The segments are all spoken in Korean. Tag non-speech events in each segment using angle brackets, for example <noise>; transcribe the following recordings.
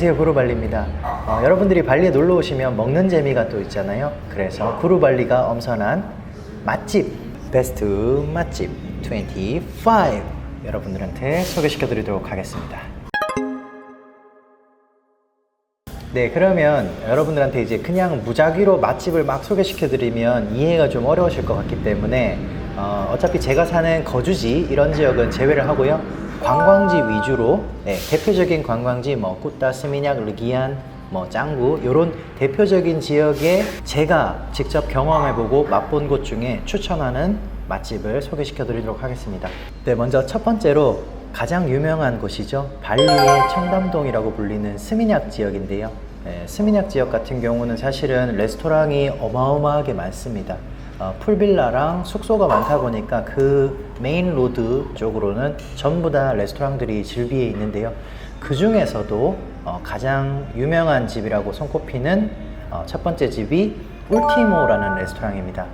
안녕하세요 구루발리입니다. 어, 여러분들이 발리에 놀러 오시면 먹는 재미가 또 있잖아요. 그래서 구루발리가 엄선한 맛집 베스트 맛집 25 여러분들한테 소개시켜 드리도록 하겠습니다. 네 그러면 여러분들한테 이제 그냥 무작위로 맛집을 막 소개시켜 드리면 이해가 좀 어려우실 것 같기 때문에 어, 어차피 제가 사는 거주지 이런 지역은 제외를 하고요 관광지 위주로 네, 대표적인 관광지 뭐 꾸따, 스미냑, 르기안, 뭐 짱구 이런 대표적인 지역에 제가 직접 경험해보고 맛본 곳 중에 추천하는 맛집을 소개시켜 드리도록 하겠습니다. 네, 먼저 첫 번째로 가장 유명한 곳이죠. 발리의 청담동이라고 불리는 스미냑 지역인데요. 네, 스미냑 지역 같은 경우는 사실은 레스토랑이 어마어마하게 많습니다. 어, 풀빌라랑 숙소가 많다 보니까 그 메인 로드 쪽으로는 전부 다 레스토랑들이 즐비해 있는데요. 그 중에서도 어, 가장 유명한 집이라고 손꼽히는 어, 첫 번째 집이 울티모라는 레스토랑입니다.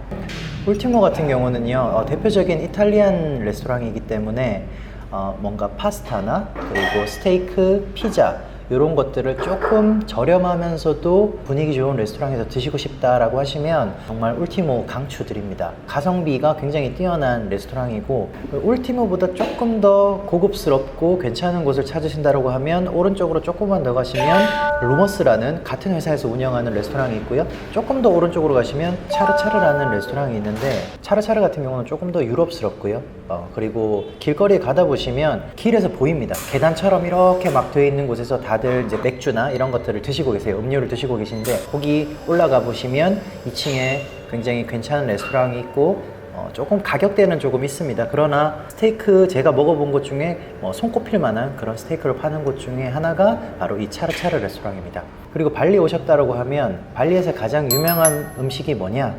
울티모 같은 경우는요, 어, 대표적인 이탈리안 레스토랑이기 때문에 어, 뭔가 파스타나 그리고 스테이크, 피자 이런 것들을 조금 저렴하면서도 분위기 좋은 레스토랑에서 드시고 싶다라고 하시면 정말 울티모 강추드립니다. 가성비가 굉장히 뛰어난 레스토랑이고 울티모보다 조금 더 고급스럽고 괜찮은 곳을 찾으신다고 하면 오른쪽으로 조금만 더 가시면 루머스라는 같은 회사에서 운영하는 레스토랑이 있고요. 조금 더 오른쪽으로 가시면 차르차르라는 레스토랑이 있는데 차르차르 같은 경우는 조금 더 유럽스럽고요. 어, 그리고 길거리에 가다 보시면 길에서 보입니다. 계단처럼 이렇게 막 되어 있는 곳에서 다들 이제 맥주나 이런 것들을 드시고 계세요. 음료를 드시고 계신데 거기 올라가 보시면 2층에 굉장히 괜찮은 레스토랑이 있고 어, 조금 가격대는 조금 있습니다. 그러나 스테이크 제가 먹어본 곳 중에 뭐 손꼽힐 만한 그런 스테이크를 파는 곳 중에 하나가 바로 이 차르차르 레스토랑입니다. 그리고 발리 오셨다고 하면 발리에서 가장 유명한 음식이 뭐냐?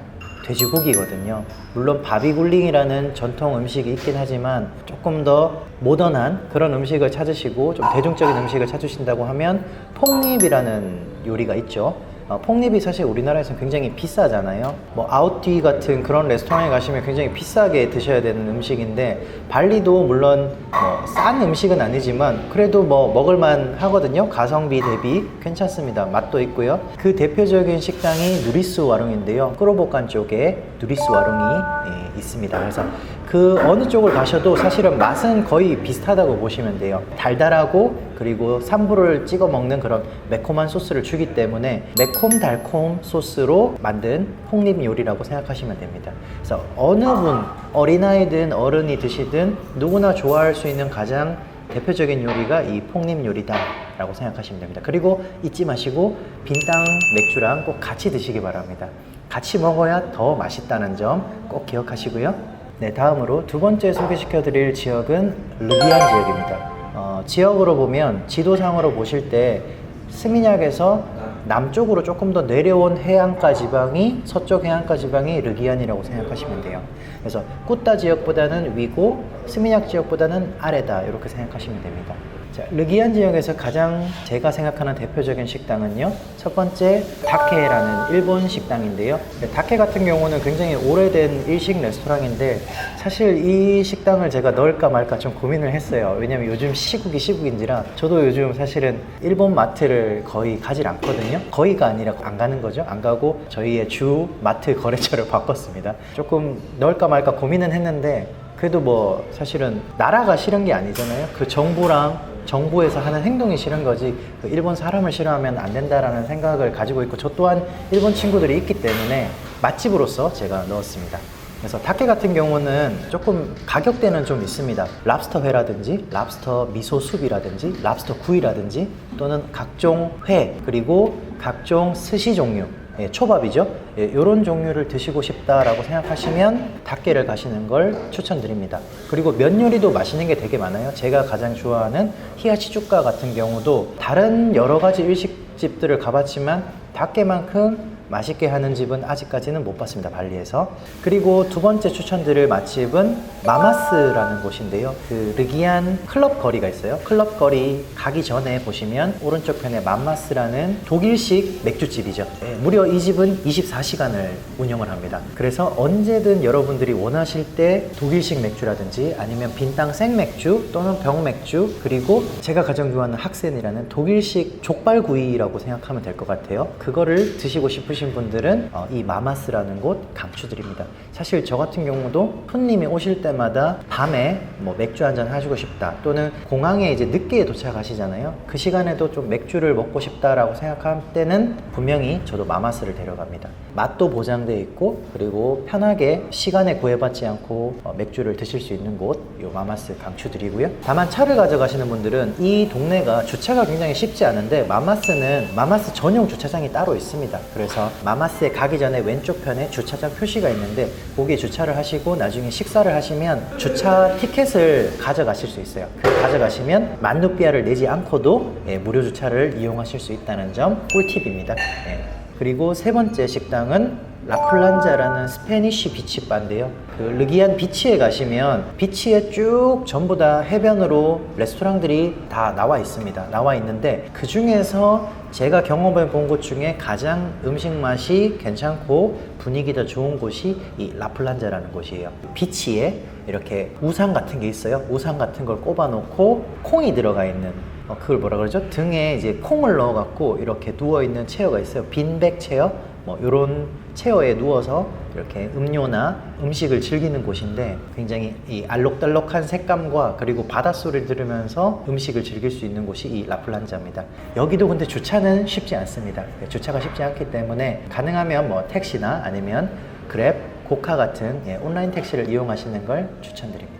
돼지고기거든요. 물론 바비굴링이라는 전통 음식이 있긴 하지만 조금 더 모던한 그런 음식을 찾으시고 좀 대중적인 음식을 찾으신다고 하면 폭립이라는 요리가 있죠. 어, 폭립이 사실 우리나라에서 굉장히 비싸잖아요. 뭐 아웃디 같은 그런 레스토랑에 가시면 굉장히 비싸게 드셔야 되는 음식인데 발리도 물론 뭐 싼 음식은 아니지만 그래도 뭐 먹을만 하거든요. 가성비 대비 괜찮습니다. 맛도 있고요. 그 대표적인 식당이 누리스 와룽인데요. 꾸로복간 쪽에 누리스 와룽이 예, 있습니다. 그래서 그 어느 쪽을 가셔도 사실은 맛은 거의 비슷하다고 보시면 돼요. 달달하고 그리고 산부를 찍어 먹는 그런 매콤한 소스를 주기 때문에 매콤 달콤 소스로 만든 폭립 요리라고 생각하시면 됩니다. 그래서 어느 분 어린아이든 어른이 드시든 누구나 좋아할 수 있는 가장 대표적인 요리가 이 폭립 요리다라고 생각하시면 됩니다. 그리고 잊지 마시고 빈땅 맥주랑 꼭 같이 드시기 바랍니다. 같이 먹어야 더 맛있다는 점 꼭 기억하시고요. 네, 다음으로 두 번째 소개시켜 드릴 지역은 르기안 지역입니다. 어, 지역으로 보면 지도상으로 보실 때 스미냑에서 남쪽으로 조금 더 내려온 해안가 지방이 서쪽 해안가 지방이 르기안이라고 생각하시면 돼요. 그래서 꾸따 지역보다는 위고 스미냑 지역보다는 아래다 이렇게 생각하시면 됩니다. 자, 르기안 지역에서 가장 제가 생각하는 대표적인 식당은요. 첫 번째 다케라는 일본 식당인데요. 네, 다케 같은 경우는 굉장히 오래된 일식 레스토랑인데 사실 이 식당을 제가 넣을까 말까 좀 고민을 했어요. 왜냐면 요즘 시국이 시국인지라 저도 요즘 사실은 일본 마트를 거의 가질 않거든요. 거의가 아니라 안 가는 거죠. 안 가고 저희의 주 마트 거래처를 <laughs> 바꿨습니다. 조금 넣을까 말까 고민은 했는데 그래도 뭐 사실은 나라가 싫은 게 아니잖아요. 그 정부랑 정부에서 하는 행동이 싫은 거지 그 일본 사람을 싫어하면 안 된다라는 생각을 가지고 있고 저 또한 일본 친구들이 있기 때문에 맛집으로서 제가 넣었습니다. 그래서 다케 같은 경우는 조금 가격대는 좀 있습니다. 랍스터 회라든지 랍스터 미소 수비라든지 랍스터 구이라든지 또는 각종 회 그리고 각종 스시 종류 예, 초밥이죠. 예, 이런 종류를 드시고 싶다라고 생각하시면 닭게를 가시는 걸 추천드립니다. 그리고 면 요리도 맛있는 게 되게 많아요. 제가 가장 좋아하는 히야치쭈까 같은 경우도 다른 여러 가지 일식집들을 가봤지만 닭게만큼 맛있게 하는 집은 아직까지는 못 봤습니다. 발리에서. 그리고 두 번째 추천드릴 맛집은 마마스라는 곳인데요. 그 르기안 클럽 거리가 있어요. 클럽 거리 가기 전에 보시면 오른쪽 편에 마마스라는 독일식 맥주집이죠. 예, 무려 이 집은 24시간을 운영을 합니다. 그래서 언제든 여러분들이 원하실 때 독일식 맥주라든지 아니면 빈땅 생맥주 또는 병맥주 그리고 제가 가장 좋아하는 학센이라는 독일식 족발구이라고 생각하면 될 것 같아요. 그거를 드시고 싶으 신 분들은 어, 이 마마스라는 곳 강추드립니다. 사실 저 같은 경우도 손님이 오실 때마다 밤에 뭐 맥주 한 잔 하시고 싶다 또는 공항에 이제 늦게 도착하시잖아요. 그 시간에도 좀 맥주를 먹고 싶다라고 생각할 때는 분명히 저도 마마스를 데려갑니다. 맛도 보장돼 있고 그리고 편하게 시간에 구애받지 않고 어, 맥주를 드실 수 있는 곳, 요 마마스 강추드리고요. 다만 차를 가져가시는 분들은 이 동네가 주차가 굉장히 쉽지 않은데 마마스는 마마스 전용 주차장이 따로 있습니다. 그래서 마마스에 가기 전에 왼쪽 편에 주차장 표시가 있는데 거기에 주차를 하시고 나중에 식사를 하시면 주차 티켓을 가져가실 수 있어요. 그 가져가시면 만루비아를 내지 않고도 예, 무료 주차를 이용하실 수 있다는 점 꿀팁입니다. 예. 그리고 세 번째 식당은 라플란자라는 스페니쉬 비치바인데요. 그 르기안 비치에 가시면 비치에 쭉 전부 다 해변으로 레스토랑들이 다 나와 있습니다. 나와 있는데 그 중에서 제가 경험해 본 곳 중에 가장 음식 맛이 괜찮고 분위기가 좋은 곳이 이 라플란자라는 곳이에요. 비치에 이렇게 우산 같은 게 있어요. 우산 같은 걸 꼽아 놓고 콩이 들어가 있는 어, 그걸 뭐라 그러죠? 등에 이제 콩을 넣어갖고 이렇게 누워 있는 체어가 있어요. 빈백 체어, 뭐 이런 체어에 누워서 이렇게 음료나 음식을 즐기는 곳인데 굉장히 이 알록달록한 색감과 그리고 바닷소리를 들으면서 음식을 즐길 수 있는 곳이 이 라플란자입니다. 여기도 근데 주차는 쉽지 않습니다. 네, 주차가 쉽지 않기 때문에 가능하면 뭐 택시나 아니면 그랩, 고카 같은 예, 온라인 택시를 이용하시는 걸 추천드립니다.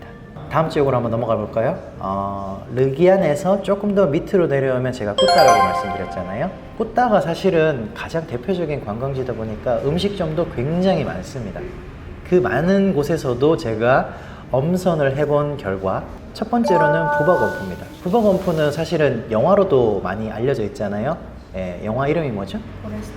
다음 지역으로 한번 넘어가 볼까요? 어, 르기안에서 조금 더 밑으로 내려오면 제가 꾸따라고 말씀드렸잖아요. 꾸따가 사실은 가장 대표적인 관광지다 보니까 음식점도 굉장히 많습니다. 그 많은 곳에서도 제가 엄선을 해본 결과 첫 번째로는 부버건프입니다. 부버건프는 사실은 영화로도 많이 알려져 있잖아요. 예, 영화 이름이 뭐죠? 포레스트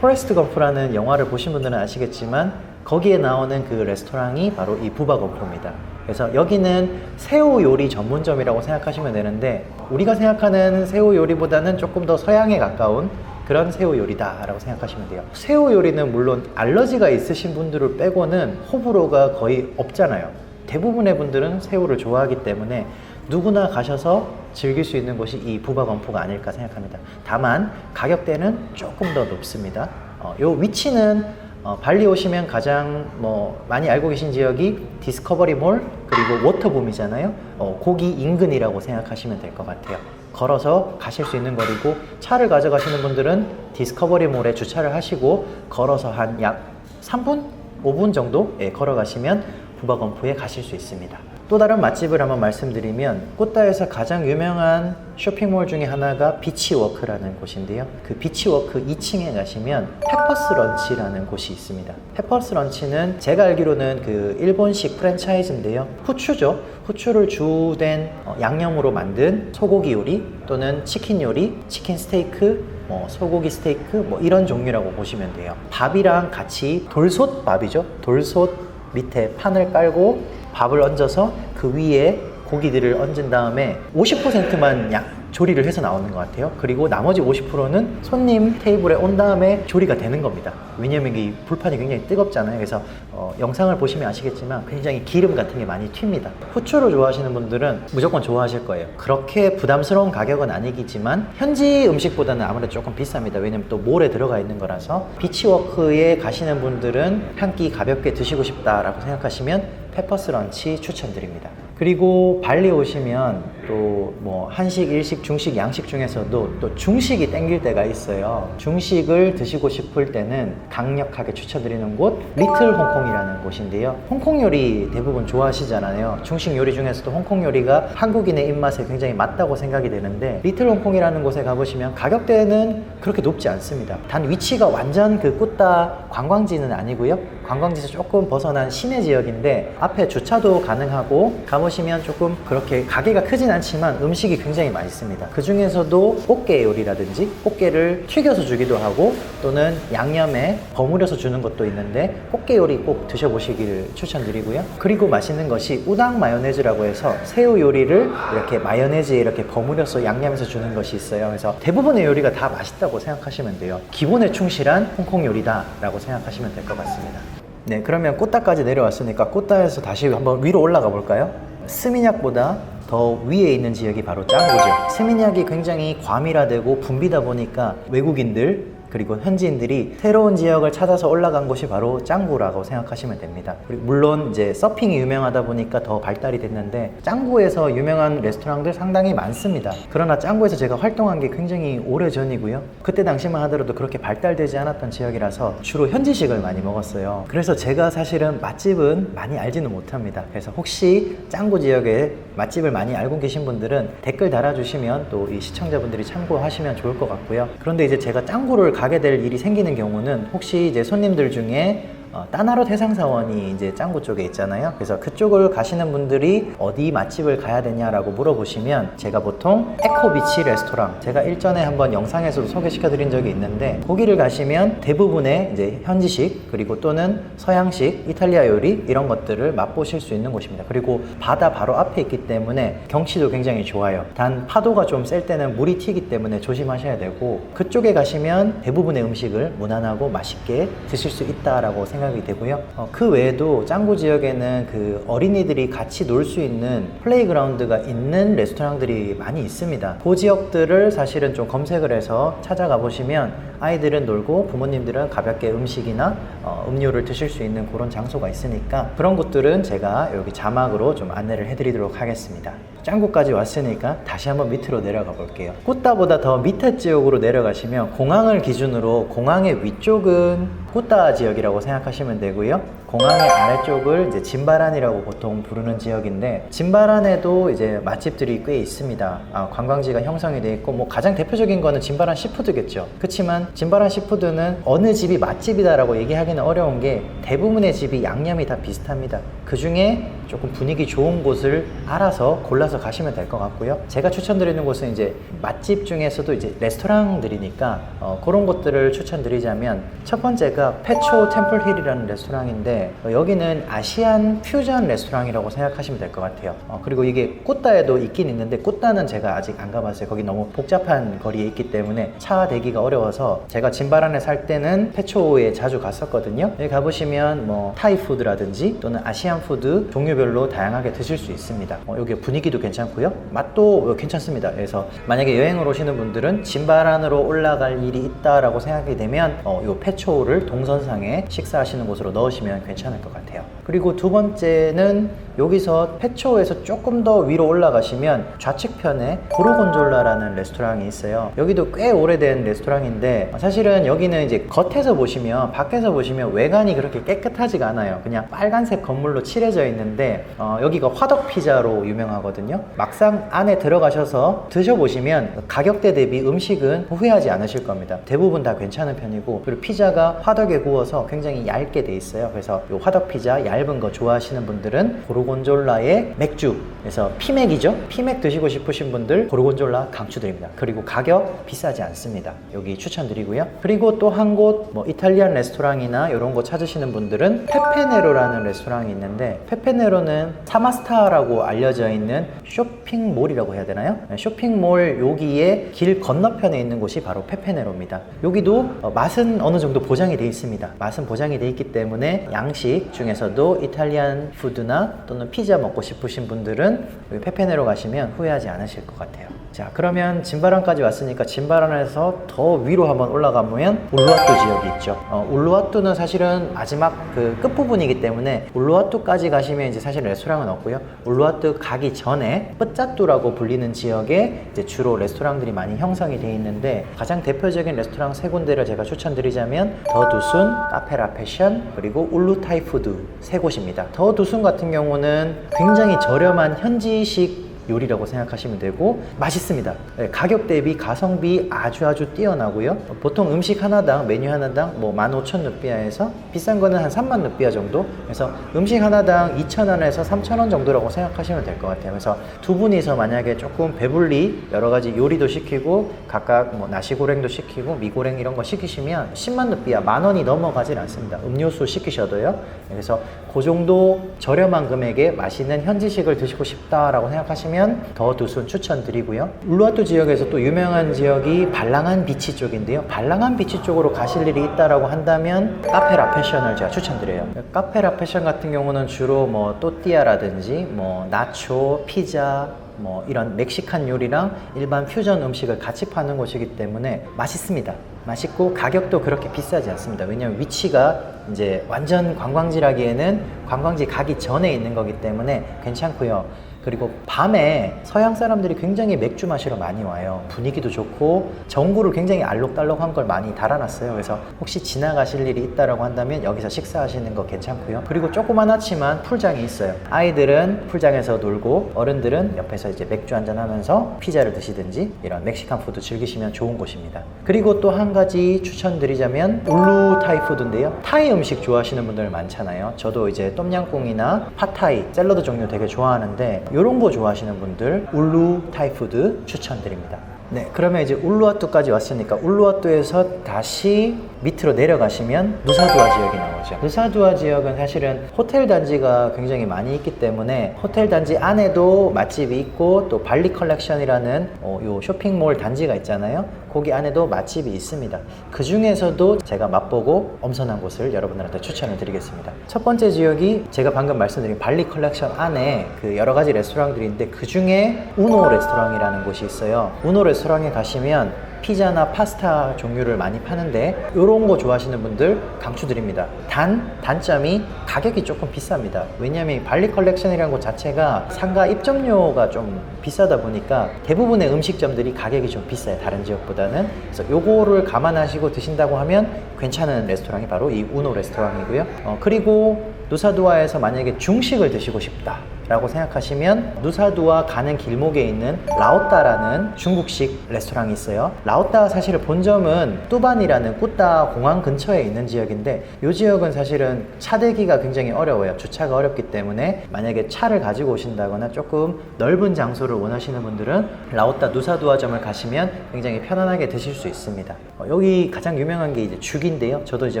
포레스트 검프라는 영화를 보신 분들은 아시겠지만 거기에 나오는 그 레스토랑이 바로 이 부바 검프입니다. 그래서 여기는 새우 요리 전문점이라고 생각하시면 되는데 우리가 생각하는 새우 요리보다는 조금 더 서양에 가까운 그런 새우 요리다라고 생각하시면 돼요. 새우 요리는 물론 알러지가 있으신 분들을 빼고는 호불호가 거의 없잖아요. 대부분의 분들은 새우를 좋아하기 때문에 누구나 가셔서 즐길 수 있는 곳이 이 부바건포가 아닐까 생각합니다. 다만 가격대는 조금 더 높습니다. 어, 요 위치는 어, 발리 오시면 가장 뭐 많이 알고 계신 지역이 디스커버리 몰 그리고 워터붐이잖아요. 어, 거기 인근이라고 생각하시면 될 것 같아요. 걸어서 가실 수 있는 거리고 차를 가져가시는 분들은 디스커버리 몰에 주차를 하시고 걸어서 한 약 3분, 5분 정도 예, 걸어가시면 부바건프에 가실 수 있습니다. 또 다른 맛집을 한번 말씀드리면 꽃다에서 가장 유명한 쇼핑몰 중에 하나가 비치워크라는 곳인데요. 그 비치워크 2층에 가시면 페퍼스 런치라는 곳이 있습니다. 페퍼스 런치는 제가 알기로는 그 일본식 프랜차이즈인데요. 후추죠. 후추를 주된 어, 양념으로 만든 소고기 요리 또는 치킨 요리, 치킨 스테이크, 뭐 소고기 스테이크 뭐 이런 종류라고 보시면 돼요. 밥이랑 같이 돌솥 밥이죠. 돌솥 밑에 판을 깔고 밥을 얹어서 그 위에 고기들을 얹은 다음에 50%만 양 조리를 해서 나오는 것 같아요. 그리고 나머지 50%는 손님 테이블에 온 다음에 조리가 되는 겁니다. 왜냐면 이 불판이 굉장히 뜨겁잖아요. 그래서 어, 영상을 보시면 아시겠지만 굉장히 기름 같은 게 많이 튑니다. 후추를 좋아하시는 분들은 무조건 좋아하실 거예요. 그렇게 부담스러운 가격은 아니겠지만 현지 음식보다는 아무래도 조금 비쌉니다. 왜냐면 또 몰에 들어가 있는 거라서 비치워크에 가시는 분들은 한 끼 가볍게 드시고 싶다라고 생각하시면 페퍼스 런치 추천드립니다. 그리고 발리 오시면 또 뭐 한식, 일식, 중식, 양식 중에서도 또 중식이 땡길 때가 있어요. 중식을 드시고 싶을 때는 강력하게 추천드리는 곳 리틀 홍콩이라는 곳인데요. 홍콩 요리 대부분 좋아하시잖아요. 중식 요리 중에서도 홍콩 요리가 한국인의 입맛에 굉장히 맞다고 생각이 되는데 리틀 홍콩이라는 곳에 가보시면 가격대는 그렇게 높지 않습니다. 단 위치가 완전 그 꾸따 관광지는 아니고요. 관광지에서 조금 벗어난 시내 지역인데 앞에 주차도 가능하고 가보시면 조금 그렇게 가게가 크진 않지만 음식이 굉장히 맛있습니다. 그 중에서도 꽃게 요리라든지 꽃게를 튀겨서 주기도 하고 또는 양념에 버무려서 주는 것도 있는데 꽃게 요리 꼭 드셔보시기를 추천드리고요. 그리고 맛있는 것이 우당 마요네즈라고 해서 새우 요리를 이렇게 마요네즈에 이렇게 버무려서 양념해서 주는 것이 있어요. 그래서 대부분의 요리가 다 맛있다고 생각하시면 돼요. 기본에 충실한 홍콩 요리다라고 생각하시면 될 것 같습니다. 네, 그러면 꽃다까지 내려왔으니까 꽃다에서 다시 한번 위로 올라가 볼까요? 스미냑보다 더 위에 있는 지역이 바로 짱구죠. 스미냑이 굉장히 과밀화되고 붐비다 보니까 외국인들 그리고 현지인들이 새로운 지역을 찾아서 올라간 곳이 바로 짱구라고 생각하시면 됩니다. 물론 이제 서핑이 유명하다 보니까 더 발달이 됐는데 짱구에서 유명한 레스토랑들 상당히 많습니다. 그러나 짱구에서 제가 활동한 게 굉장히 오래 전이고요. 그때 당시만 하더라도 그렇게 발달되지 않았던 지역이라서 주로 현지식을 많이 먹었어요. 그래서 제가 사실은 맛집은 많이 알지는 못합니다. 그래서 혹시 짱구 지역에 맛집을 많이 알고 계신 분들은 댓글 달아주시면 또 이 시청자분들이 참고하시면 좋을 것 같고요. 그런데 이제 제가 짱구를 가게 될 일이 생기는 경우는 혹시 이제 손님들 중에 어, 따나로 대상사원이 이제 짱구 쪽에 있잖아요. 그래서 그쪽을 가시는 분들이 어디 맛집을 가야 되냐라고 물어보시면 제가 보통 에코비치 레스토랑 제가 일전에 한번 영상에서도 소개시켜 드린 적이 있는데 거기를 가시면 대부분의 이제 현지식 그리고 또는 서양식 이탈리아 요리 이런 것들을 맛보실 수 있는 곳입니다. 그리고 바다 바로 앞에 있기 때문에 경치도 굉장히 좋아요. 단 파도가 좀 셀 때는 물이 튀기 때문에 조심하셔야 되고 그쪽에 가시면 대부분의 음식을 무난하고 맛있게 드실 수 있다라고 생각이 되고요. 어, 그 외에도 짱구 지역에는 그 어린이들이 같이 놀 수 있는 플레이그라운드가 있는 레스토랑들이 많이 있습니다. 그 지역들을 사실은 좀 검색을 해서 찾아가 보시면 아이들은 놀고 부모님들은 가볍게 음식이나 어, 음료를 드실 수 있는 그런 장소가 있으니까 그런 곳들은 제가 여기 자막으로 좀 안내를 해드리도록 하겠습니다. 짱구까지 왔으니까 다시 한번 밑으로 내려가 볼게요. 꽃다보다 더 밑에 지역으로 내려가시면 공항을 기준으로 공항의 위쪽은 꽃다 지역이라고 생각하시면 되고요. 공항의 아래쪽을 이제 진바란이라고 보통 부르는 지역인데 진바란에도 이제 맛집들이 꽤 있습니다. 아, 관광지가 형성이 돼 있고 뭐 가장 대표적인 거는 진바란 시푸드겠죠. 그렇지만 진바란 시푸드는 어느 집이 맛집이다라고 얘기하기는 어려운 게 대부분의 집이 양념이 다 비슷합니다. 그 중에 조금 분위기 좋은 곳을 알아서 골라서 가시면 될 것 같고요. 제가 추천드리는 곳은 이제 맛집 중에서도 이제 레스토랑들이니까 어, 그런 곳들을 추천드리자면 첫 번째가 페초 템플힐이라는 레스토랑인데 어, 여기는 아시안 퓨전 레스토랑이라고 생각하시면 될 것 같아요. 어, 그리고 이게 꽃다에도 있긴 있는데 꽃다는 제가 아직 안 가봤어요. 거기 너무 복잡한 거리에 있기 때문에 차 대기가 어려워서 제가 진바란에 살 때는 페초에 자주 갔었거든요. 여기 가보시면 뭐 타이 푸드라든지 또는 아시안 푸드 종류별로 다양하게 드실 수 있습니다. 어, 여기 분위기도 괜찮고요. 맛도 괜찮습니다. 그래서 만약에 여행을 오시는 분들은 진바란으로 올라갈 일이 있다라고 생각이 되면 어, 요 페초를 동선상에 식사하시는 곳으로 넣으시면 괜찮 을 것 같아요. 그리고 두 번째는 여기서 페초에서 조금 더 위로 올라가시면 좌측편에 고르곤졸라라는 레스토랑이 있어요. 여기도 꽤 오래된 레스토랑인데 사실은 여기는 이제 겉에서 보시면 밖에서 보시면 외관이 그렇게 깨끗하지가 않아요. 그냥 빨간색 건물로 칠해져 있는데 어, 여기가 화덕 피자로 유명하거든요. 막상 안에 들어가셔서 드셔보시면 가격대 대비 음식은 후회하지 않으실 겁니다. 대부분 다 괜찮은 편이고 그리고 피자가 화덕에 구워서 굉장히 얇게 돼 있어요. 그래서 이 화덕 피자 얇은 거 좋아하시는 분들은 고르곤졸라의 맥주 그래서 피맥이죠. 피맥 드시고 싶으신 분들 고르곤졸라 강추드립니다. 그리고 가격 비싸지 않습니다. 여기 추천드리고요. 그리고 또 한 곳 뭐 이탈리안 레스토랑이나 이런 거 찾으시는 분들은 페페네로라는 레스토랑이 있는데 페페네로는 사마스타라고 알려져 있는 쇼핑몰이라고 해야 되나요? 네, 쇼핑몰 여기에 길 건너편에 있는 곳이 바로 페페네로입니다. 여기도 어, 맛은 어느 정도 보장이 되어 있습니다. 맛은 보장이 되어 있기 때문에 양식 중에서도 이탈리안 푸드나 또는 피자 먹고 싶으신 분들은 여기 페페네로 가시면 후회하지 않으실 것 같아요. 자, 그러면 진바란까지 왔으니까 진바란에서 더 위로 한번 올라가보면 울루와뚜 지역이 있죠. 어, 울루와뚜는 사실은 마지막 그 끝부분이기 때문에 울루와뚜까지 가시면 이제 사실 레스토랑은 없고요. 울루와뚜 가기 전에 뿌짜뚜라고 불리는 지역에 이제 주로 레스토랑들이 많이 형성이 되어 있는데 가장 대표적인 레스토랑 세 군데를 제가 추천드리자면 더 두순, 카페라 패션, 그리고 울루타이 푸드 세 곳입니다. 더 두순 같은 경우는 굉장히 저렴한 현지식 요리라고 생각하시면 되고 맛있습니다. 네, 가격 대비 가성비 아주 아주 뛰어나고요. 보통 음식 하나당 메뉴 하나당 뭐 15,000루피아에서 비싼 거는 한 3만 루피아 정도. 그래서 음식 하나당 2,000원에서 3,000원 정도라고 생각하시면 될 것 같아요. 그래서 두 분이서 만약에 조금 배불리 여러 가지 요리도 시키고 각각 뭐 나시고랭도 시키고 미고랭 이런 거 시키시면 10만 루피아 만 원이 넘어가질 않습니다. 음료수 시키셔도요. 그래서 그 정도 저렴한 금액에 맛있는 현지식을 드시고 싶다라고 생각하시면 더 두순 추천드리고요. 울루와투 지역에서 또 유명한 지역이 발랑한 비치 쪽인데요. 발랑한 비치 쪽으로 가실 일이 있다라고 한다면 카페라 패션을 제가 추천드려요. 카페라 패션 같은 경우는 주로 뭐 또띠아라든지 뭐 나초, 피자, 뭐 이런 멕시칸 요리랑 일반 퓨전 음식을 같이 파는 곳이기 때문에 맛있습니다. 맛있고 가격도 그렇게 비싸지 않습니다. 왜냐하면 위치가 이제 완전 관광지라기에는 관광지 가기 전에 있는 거기 때문에 괜찮고요. 그리고 밤에 서양 사람들이 굉장히 맥주 마시러 많이 와요. 분위기도 좋고 전구를 굉장히 알록달록한 걸 많이 달아놨어요. 그래서 혹시 지나가실 일이 있다라고 한다면 여기서 식사하시는 거 괜찮고요. 그리고 조그만하지만 풀장이 있어요. 아이들은 풀장에서 놀고 어른들은 옆에서 이제 맥주 한잔 하면서 피자를 드시든지 이런 멕시칸 푸드 즐기시면 좋은 곳입니다. 그리고 또 한 가지 추천드리자면 울루 타이 푸드인데요. 타이 음식 좋아하시는 분들 많잖아요. 저도 이제 똠양꿍이나 팟타이, 샐러드 종류 되게 좋아하는데 이런 거 좋아하시는 분들 울루 타이 푸드 추천드립니다. 네, 그러면 이제 울루와뚜까지 왔으니까 울루와뚜에서 다시 밑으로 내려가시면 누사두아 지역이 나오죠. 누사두아 지역은 사실은 호텔 단지가 굉장히 많이 있기 때문에 호텔 단지 안에도 맛집이 있고 또 발리 컬렉션이라는 어, 요 쇼핑몰 단지가 있잖아요. 거기 안에도 맛집이 있습니다. 그 중에서도 제가 맛보고 엄선한 곳을 여러분들한테 추천을 드리겠습니다. 첫 번째 지역이 제가 방금 말씀드린 발리 컬렉션 안에 그 여러 가지 레스토랑들이 있는데 그 중에 우노 레스토랑이라는 곳이 있어요. 우노 레스토랑에 가시면 피자나 파스타 종류를 많이 파는데 이런 거 좋아하시는 분들 강추드립니다. 단 단점이 가격이 조금 비쌉니다. 왜냐하면 이 발리 컬렉션이라는 곳 자체가 상가 입점료가 좀 비싸다 보니까 대부분의 음식점들이 가격이 좀 비싸요. 다른 지역보다는. 그래서 요거를 감안하시고 드신다고 하면 괜찮은 레스토랑이 바로 이 우노 레스토랑이고요. 어, 그리고 누사두아에서 만약에 중식을 드시고 싶다. 라고 생각하시면 누사두아 가는 길목에 있는 라오따라는 중국식 레스토랑이 있어요. 라오따 사실 본점은 뚜반이라는 꾸따 공항 근처에 있는 지역인데 이 지역은 사실은 차 대기가 굉장히 어려워요. 주차가 어렵기 때문에 만약에 차를 가지고 오신다거나 조금 넓은 장소를 원하시는 분들은 라오따 누사두아점을 가시면 굉장히 편안하게 드실 수 있습니다. 어, 여기 가장 유명한 게 이제 죽인데요. 저도 이제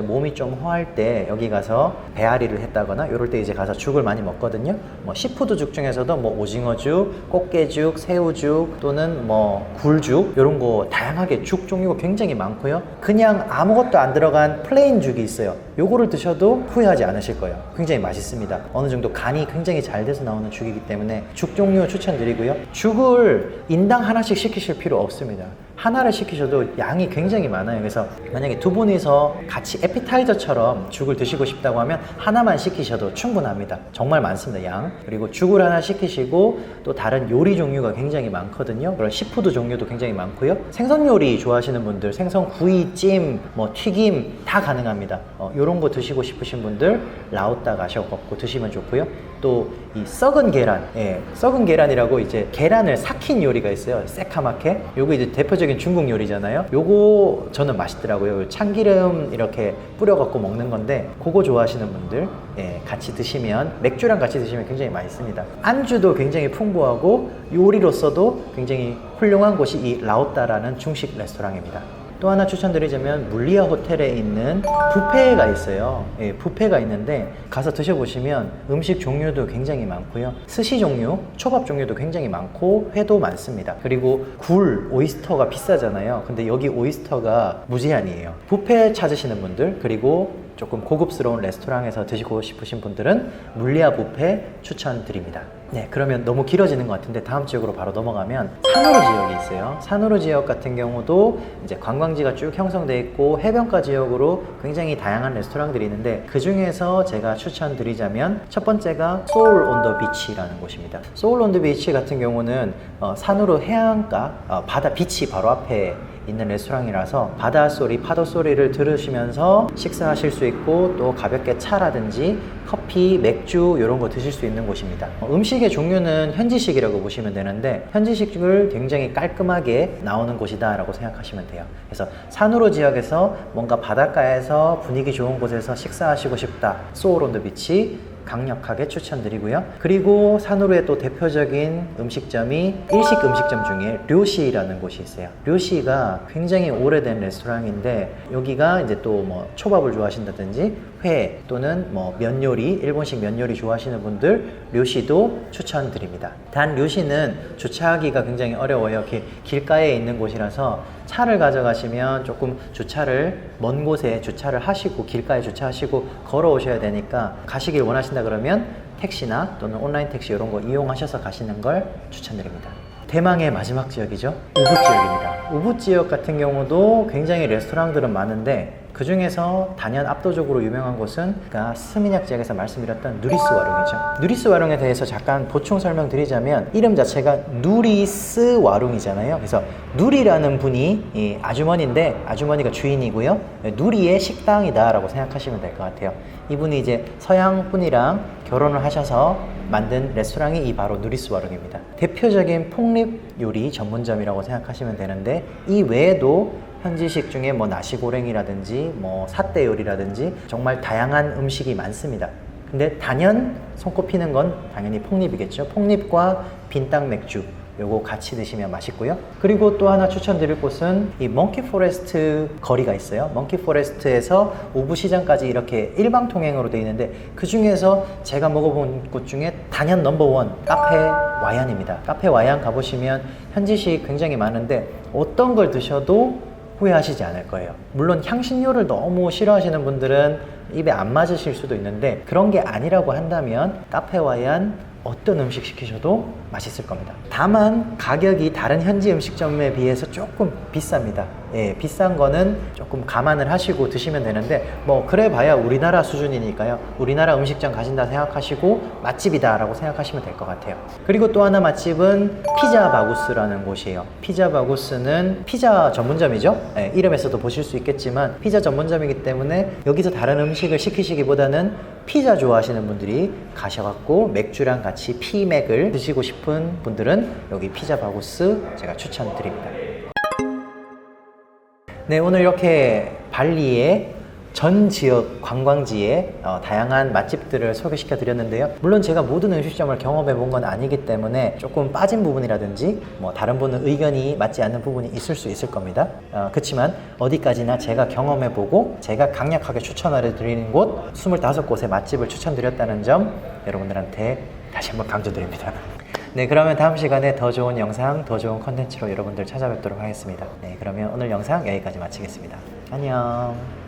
몸이 좀 허할 때 여기 가서 배앓이를 했다거나 이럴 때 이제 가서 죽을 많이 먹거든요. 뭐 시푸드죽 중에서도 뭐 오징어죽, 꽃게죽, 새우죽 또는 뭐 굴죽 이런 거 다양하게 죽 종류가 굉장히 많고요. 그냥 아무것도 안 들어간 플레인 죽이 있어요. 요거를 드셔도 후회하지 않으실 거예요. 굉장히 맛있습니다. 어느 정도 간이 굉장히 잘 돼서 나오는 죽이기 때문에 죽 종류 추천드리고요. 죽을 인당 하나씩 시키실 필요 없습니다. 하나를 시키셔도 양이 굉장히 많아요. 그래서 만약에 두 분이서 같이 에피타이저처럼 죽을 드시고 싶다고 하면 하나만 시키셔도 충분합니다. 정말 많습니다, 양. 그리고 죽을 하나 시키시고 또 다른 요리 종류가 굉장히 많거든요. 그런 시푸드 종류도 굉장히 많고요. 생선 요리 좋아하시는 분들, 생선 구이, 찜, 뭐 튀김 다 가능합니다. 어, 요런 거 드시고 싶으신 분들 라오따 가셔 갖고 드시면 좋고요. 또 이 썩은 계란, 예, 썩은 계란이라고 이제 계란을 삭힌 요리가 있어요. 새카맣게. 요거 이제 대표적인 중국 요리잖아요. 요거 저는 맛있더라고요. 참기름 이렇게 뿌려갖고 먹는 건데 그거 좋아하시는 분들 예, 같이 드시면 맥주랑 같이 드시면 굉장히 맛있습니다. 안주도 굉장히 풍부하고 요리로서도 굉장히 훌륭한 곳이 이 라오따라는 중식 레스토랑입니다. 또 하나 추천드리자면 물리아 호텔에 있는 뷔페가 있어요. 예, 뷔페가 있는데 가서 드셔보시면 음식 종류도 굉장히 많고요. 스시 종류, 초밥 종류도 굉장히 많고 회도 많습니다. 그리고 굴, 오이스터가 비싸잖아요. 근데 여기 오이스터가 무제한이에요. 뷔페 찾으시는 분들 그리고 조금 고급스러운 레스토랑에서 드시고 싶으신 분들은 물리아 뷔페 추천드립니다. 네, 그러면 너무 길어지는 것 같은데 다음 지역으로 바로 넘어가면 산호로 지역이 있어요. 산호로 지역 같은 경우도 이제 관광지가 쭉 형성돼 있고 해변가 지역으로 굉장히 다양한 레스토랑들이 있는데 그 중에서 제가 추천드리자면 첫 번째가 소울 온 더 비치라는 곳입니다. 소울 온 더 비치 같은 경우는 어, 산호로 해안가 어, 바다 비치 바로 앞에 있는 레스토랑이라서 바닷소리, 파도 소리를 들으시면서 식사하실 수 있고 또 가볍게 차라든지 커피, 맥주 이런 거 드실 수 있는 곳입니다. 어, 음식의 종류는 현지식이라고 보시면 되는데 현지식을 굉장히 깔끔하게 나오는 곳이다라고 생각하시면 돼요. 그래서 산후로 지역에서 뭔가 바닷가에서 분위기 좋은 곳에서 식사하시고 싶다. 소울 온더 비치 강력하게 추천드리고요. 그리고 산후로의 또 대표적인 음식점이 일식 음식점 중에 료시라는 곳이 있어요. 료시가 굉장히 오래된 레스토랑인데 여기가 이제 또 뭐 초밥을 좋아하신다든지 회 또는 뭐 면 요리, 일본식 면 요리 좋아하시는 분들 료시도 추천드립니다. 단 료시는 주차하기가 굉장히 어려워요. 이렇게 길가에 있는 곳이라서 차를 가져가시면 조금 주차를 먼 곳에 주차를 하시고 길가에 주차하시고 걸어오셔야 되니까 가시길 원하신다 그러면 택시나 또는 온라인 택시 이런 거 이용하셔서 가시는 걸 추천드립니다. 대망의 마지막 지역이죠. 우붓 지역입니다. 우붓 지역 같은 경우도 굉장히 레스토랑들은 많은데 그 중에서 단연 압도적으로 유명한 곳은 그러니까 지역에서 말씀드렸던 누리스 와룽이죠. 누리스 와룽에 대해서 잠깐 보충 설명드리자면 이름 자체가 누리스 와룽이잖아요. 그래서 누리라는 분이 이 아주머니인데 아주머니가 주인이고요. 누리의 식당이다라고 생각하시면 될 것 같아요. 이분이 이제 서양 분이랑 결혼을 하셔서 만든 레스토랑이 이 바로 누리스 와룽입니다. 대표적인 폭립 요리 전문점이라고 생각하시면 되는데 이 외에도 현지식 중에 뭐 나시고랭이라든지 뭐 사떼 요리라든지 정말 다양한 음식이 많습니다. 근데 단연 손꼽히는 건 당연히 폭립이겠죠. 폭립과 빈땅 맥주 요거 같이 드시면 맛있고요. 그리고 또 하나 추천드릴 곳은 이 멍키 포레스트 거리가 있어요. 멍키 포레스트에서 오부 시장까지 이렇게 일방 통행으로 되어 있는데 그 중에서 제가 먹어본 곳 중에 단연 넘버원 카페 와얀입니다. 카페 와얀 가보시면 현지식 굉장히 많은데 어떤 걸 드셔도 후회하시지 않을 거예요. 물론 향신료를 너무 싫어하시는 분들은 입에 안 맞으실 수도 있는데 그런 게 아니라고 한다면 카페와얀 어떤 음식 시키셔도 맛있을 겁니다. 다만 가격이 다른 현지 음식점에 비해서 조금 비쌉니다. 예, 비싼 거는 조금 감안을 하시고 드시면 되는데 뭐 그래 봐야 우리나라 수준이니까요. 우리나라 음식점 가신다 생각하시고 맛집이다라고 생각하시면 될 것 같아요. 그리고 또 하나 맛집은 피자 바구스라는 곳이에요. 피자 바구스는 피자 전문점이죠. 예, 이름에서도 보실 수 있겠지만 피자 전문점이기 때문에 여기서 다른 음식을 시키시기보다는 피자 좋아하시는 분들이 가셔갖고 맥주랑 같이 피맥을 드시고 싶은 분들은 여기 피자 바구스 제가 추천드립니다. 네, 오늘 이렇게 발리의 전 지역 관광지의 어, 다양한 맛집들을 소개시켜 드렸는데요. 물론 제가 모든 음식점을 경험해 본 건 아니기 때문에 조금 빠진 부분이라든지 뭐 다른 분은 의견이 맞지 않는 부분이 있을 수 있을 겁니다. 어, 그렇지만 어디까지나 제가 경험해 보고 제가 강력하게 추천을 드리는 곳 25곳의 맛집을 추천드렸다는 점 여러분들한테 다시 한번 강조드립니다. 네, 그러면 다음 시간에 더 좋은 영상, 더 좋은 컨텐츠로 여러분들 찾아뵙도록 하겠습니다. 네, 그러면 오늘 영상 여기까지 마치겠습니다. 안녕.